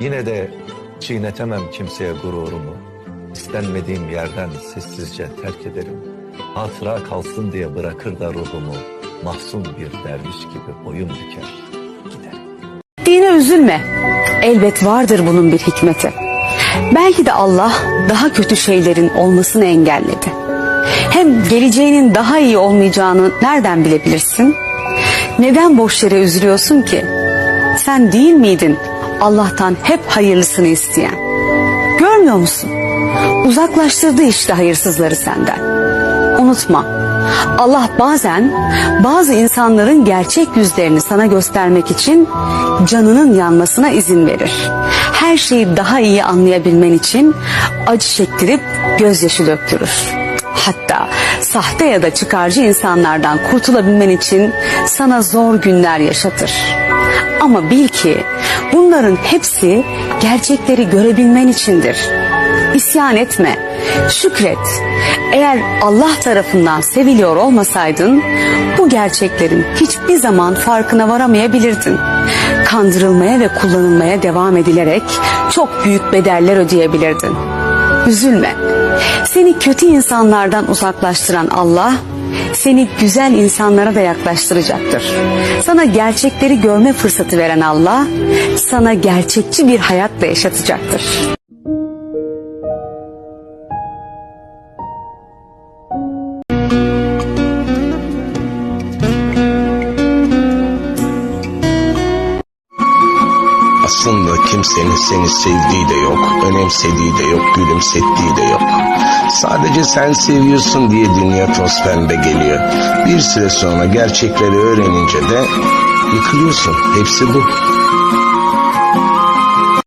Yine de çiğnetemem kimseye gururumu. İstenmediğim yerden sessizce terk ederim. Hatıra kalsın diye bırakır da ruhumu. Mahzun bir derviş gibi boyun büker giderim. Dine üzülme. Elbet vardır bunun bir hikmeti. Belki de Allah daha kötü şeylerin olmasını engelledi. Hem geleceğinin daha iyi olmayacağını nereden bilebilirsin? Neden boş yere üzülüyorsun ki? Sen değil miydin Allah'tan hep hayırlısını isteyen? Görmüyor musun? Uzaklaştırdı işte hayırsızları senden. Unutma. Allah bazen bazı insanların gerçek yüzlerini sana göstermek için canının yanmasına izin verir. Her şeyi daha iyi anlayabilmen için acı çektirip gözyaşı döktürür. Hatta sahte ya da çıkarcı insanlardan kurtulabilmen için sana zor günler yaşatır. Ama bil ki bunların hepsi gerçekleri görebilmen içindir. İsyan etme, şükret. Eğer Allah tarafından seviliyor olmasaydın bu gerçeklerin hiçbir zaman farkına varamayabilirdin. Kandırılmaya ve kullanılmaya devam edilerek çok büyük bedeller ödeyebilirdin. Üzülme. Seni kötü insanlardan uzaklaştıran Allah seni güzel insanlara da yaklaştıracaktır. Sana gerçekleri görme fırsatı veren Allah sana gerçekçi bir hayat da yaşatacaktır. Aslında kimsenin seni sevdiği de yok, önemsediği de yok, gülümsettiği de yok. Sadece sen seviyorsun diye dünya toz pembe geliyor. Bir süre sonra gerçekleri öğrenince de yıkılıyorsun. Hepsi bu.